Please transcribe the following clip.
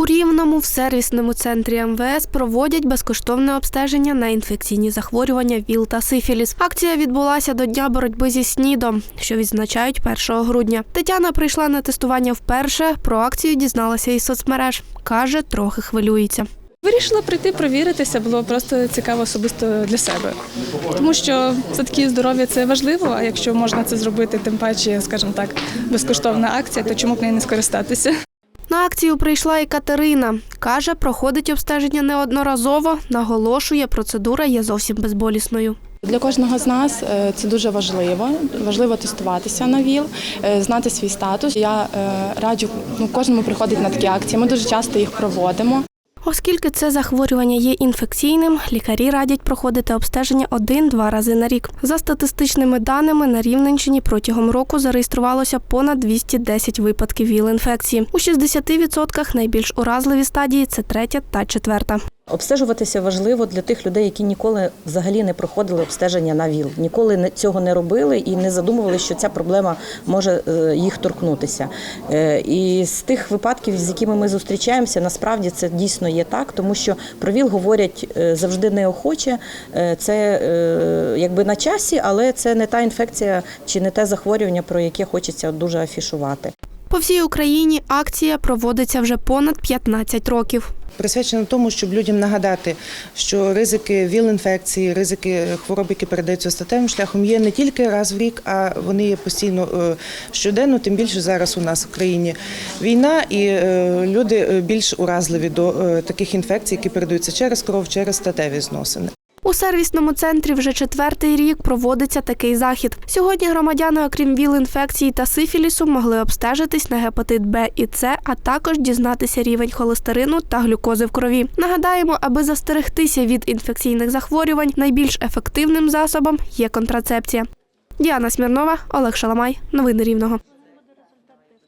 У Рівному в сервісному центрі МВС проводять безкоштовне обстеження на інфекційні захворювання ВІЛ та сифіліс. Акція відбулася до дня боротьби зі СНІДом, що відзначають 1 грудня. Тетяна прийшла на тестування вперше. Про акцію дізналася із соцмереж. каже, трохи хвилюється. Вирішила прийти провіритися, було просто цікаво особисто для себе. Тому що все-таки здоров'я це важливо, а якщо можна це зробити, тим паче, скажімо так, безкоштовна акція, то чому б не скористатися? На акцію прийшла і Катерина. Каже, проходить обстеження неодноразово. Наголошує, процедура є зовсім безболісною. Для кожного з нас е, це дуже важливо. Важливо тестуватися на ВІЛ, е, знати свій статус. Я е, раджу ну, кожному приходити на такі акції. Ми дуже часто їх проводимо. Оскільки це захворювання є інфекційним, лікарі радять проходити обстеження один-два рази на рік. За статистичними даними, на Рівненщині протягом року зареєструвалося понад 210 випадків ВІЛ-інфекції. У 60% найбільш уразливі стадії це третя та четверта. Обстежуватися важливо для тих людей, які ніколи взагалі не проходили обстеження на ВІЛ, ніколи цього не робили і не задумували, що ця проблема може е, їх торкнутися. Е, І з тих випадків, з якими ми зустрічаємося, насправді це дійсно є так, тому що про ВІЛ говорять е, завжди неохоче. Це якби на часі, але це не та інфекція чи не те захворювання, про яке хочеться дуже афішувати. По всій Україні акція проводиться вже понад 15 років. присвячена тому, щоб людям нагадати, що ризики ВІЛ-інфекції, ризики хвороб, які передаються статевим шляхом, є не тільки раз в рік, а вони є постійно е, щоденно. Тим більше зараз у нас в країні війна, і е, люди е, більш уразливі до таких інфекцій, які передаються через кров, через статеві зносини. У сервісному центрі вже четвертий рік проводиться такий захід. Сьогодні громадяни, окрім ВІЛ-інфекції та сифілісу, могли обстежитись на гепатит Б і С, а також дізнатися рівень холестерину та глюкози в крові. Нагадаємо, аби застерегтися від інфекційних захворювань, найбільш ефективним засобом є контрацепція. Діана Смірнова, Олег Шаламай. Новини Рівного.